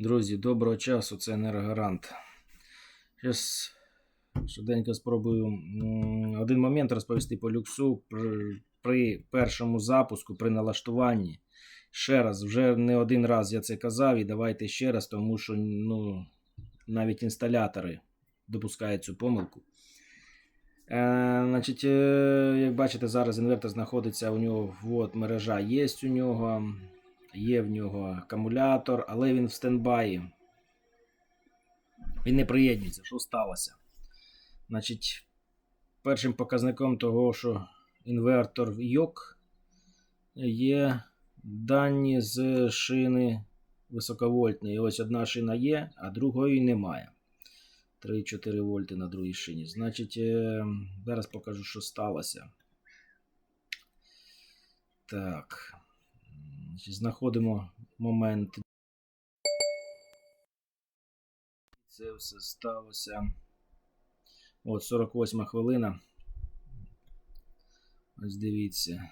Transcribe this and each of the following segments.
Друзі, доброго часу, це енергогарант. Зараз швиденько спробую один момент розповісти по люксу при, першому запуску, при налаштуванні. Ще раз, вже не один раз я це казав, і давайте ще раз, тому що ну, навіть інсталятори допускають цю помилку. Е, значить, е, як бачите, зараз інвертор знаходиться у нього, от мережа є у нього. Є в нього акумулятор, але він в стендбаї. Він не приєднується. Що сталося? Значить, першим показником того, що інвертор йок, є дані з шини високовольтної. Ось одна шина є, а другої немає. 3-4 вольти на другій шині. Значить, е, зараз покажу, що сталося. Так. Знаходимо момент. Це все сталося. От 48 хвилина. Ось дивіться.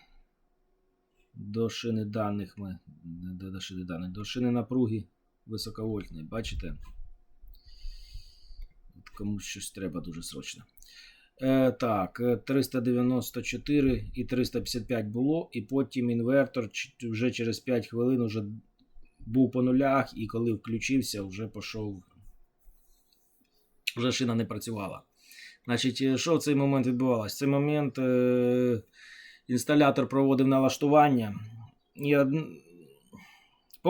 До шини даних ми. До, до шини даних. До шини напруги високовольтної. Бачите? От комусь щось треба дуже срочно. Е, так, е, 394 і 355 було, і потім інвертор вже через 5 хвилин вже був по нулях, і коли включився, вже пішов. Вже шина не працювала. Значить, е, що в цей момент відбувалося? В цей момент е, інсталятор проводив налаштування. І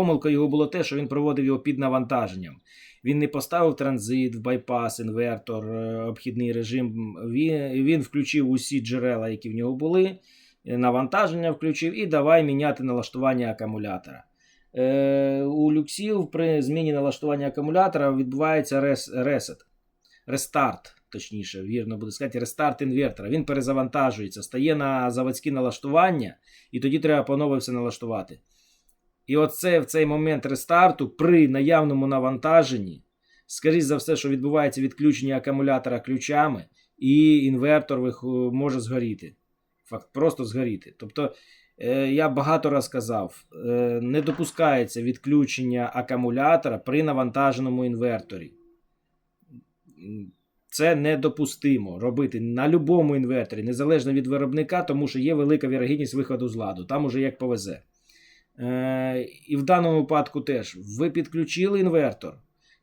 од... Помилка його було те, що він проводив його під навантаженням. Він не поставив транзит, байпас, інвертор, е, обхідний режим. Він, він включив усі джерела, які в нього були. е, Навантаження включив і давай міняти налаштування акумулятора. Е, у люксів при зміні налаштування акумулятора відбувається рес, ресет, рестарт, точніше, вірно буде сказати, рестарт інвертора. Він перезавантажується, стає на заводські налаштування, і тоді треба по-нове все налаштувати. І оце в цей момент рестарту при наявному навантаженні, скоріш за все, що відбувається відключення акумулятора ключами, і інвертор може згоріти. Факт, просто згоріти. Тобто, е, я багато раз казав, е, не допускається відключення акумулятора при навантаженому інверторі. Це недопустимо робити на будь-якому інверторі, незалежно від виробника, тому що є велика вірогідність виходу з ладу. Там уже як повезе. Е, і в даному випадку теж ви підключили інвертор.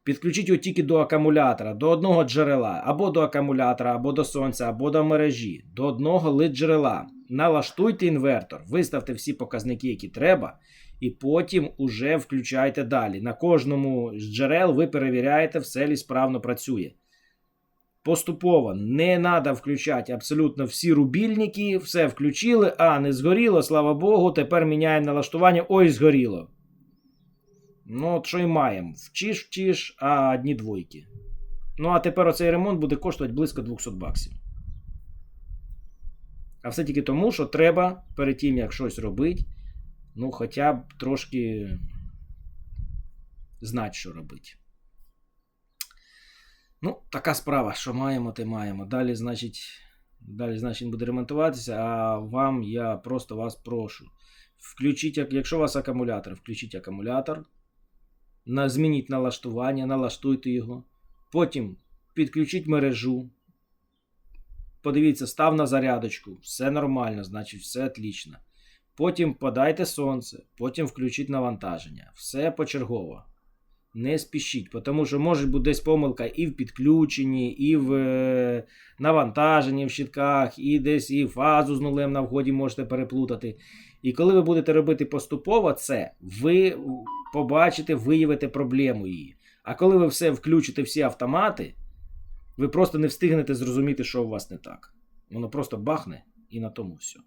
Підключіть його тільки до акумулятора, до одного джерела, або до акумулятора, або до сонця, або до мережі, до одного лит джерела. Налаштуйте інвертор, виставте всі показники, які треба, і потім уже включайте далі. На кожному з джерел ви перевіряєте, все ли справно працює. Поступово не треба включати абсолютно всі рубільники, все включили, а не згоріло, слава Богу, тепер міняємо налаштування. Ой, згоріло. Ну, от що і маємо. Вчиш, вчиш, а одні двойки. Ну, а тепер оцей ремонт буде коштувати близько 200 баксів. А все тільки тому, що треба перед тим, як щось робити, ну, хоча б трошки знати, що робити. Ну, така справа, що маємо, те маємо. Далі, значить, далі, значить, буде ремонтуватися, а вам я просто вас прошу. Включіть, якщо у вас акумулятор, включіть акумулятор, змініть налаштування, налаштуйте його. Потім підключіть мережу. Подивіться, став на зарядочку. Все нормально, значить, все отлично. Потім подайте сонце, потім включіть навантаження. Все почергово. Не спішіть, тому що може бути десь помилка і в підключенні, і в е, навантаженні в щитках, і десь і фазу з нулем на вході можете переплутати. І коли ви будете робити поступово це, ви побачите, виявите проблему її. А коли ви все включите, всі автомати, ви просто не встигнете зрозуміти, що у вас не так. Воно просто бахне і на тому все.